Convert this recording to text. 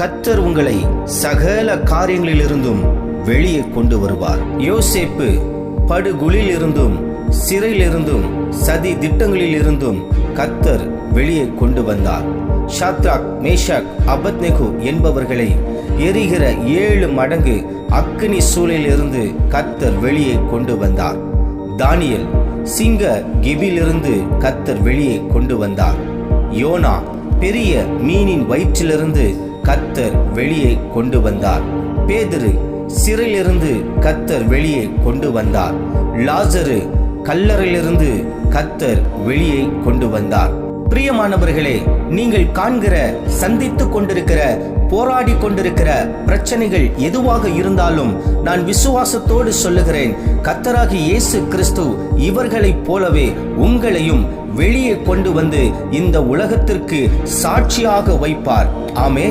கத்தர் உங்களை சகல காரியங்களிலிருந்தும் வெளியே கொண்டு வருவார். யோசேப்பு படுகுழிலிருந்தும் சிறையிலிருந்தும் சதி திட்டங்களிலிருந்தும் கத்தர் வெளியே கொண்டு வந்தார். ஷாத்ராக் மேஷாக் அபத்நெகு என்பவர்களை எரிகிற ஏழு மடங்கு அக்னி சூழலிலிருந்து கத்தர் வெளியே கொண்டு வந்தார். தானியல் சிங்க கிபிலிருந்து கத்தர் வெளியே கொண்டு வந்தார். யோனா பெரிய மீனின் வயிற்றிலிருந்து கத்தர் வெளியே கொண்டு வந்தார். பேதரு சிறையிலிருந்து கத்தர் வெளியே கொண்டு வந்தார். லாசரு கல்லறையிலிருந்து கத்தர் வெளியே கொண்டு வந்தார். பிரியமானவர்களே நீங்கள் காண்கிற சந்தித்துக் கொண்டிருக்கிற போராடி கொண்டிருக்கிற பிரச்சனைகள் எதுவாக இருந்தாலும் நான் விசுவாசத்தோடு சொல்லுகிறேன் கத்தராகி இயேசு கிறிஸ்து இவர்களைப் போலவே உங்களையும் வெளியே கொண்டு வந்து இந்த உலகத்திற்கு சாட்சியாக வைப்பார். ஆமே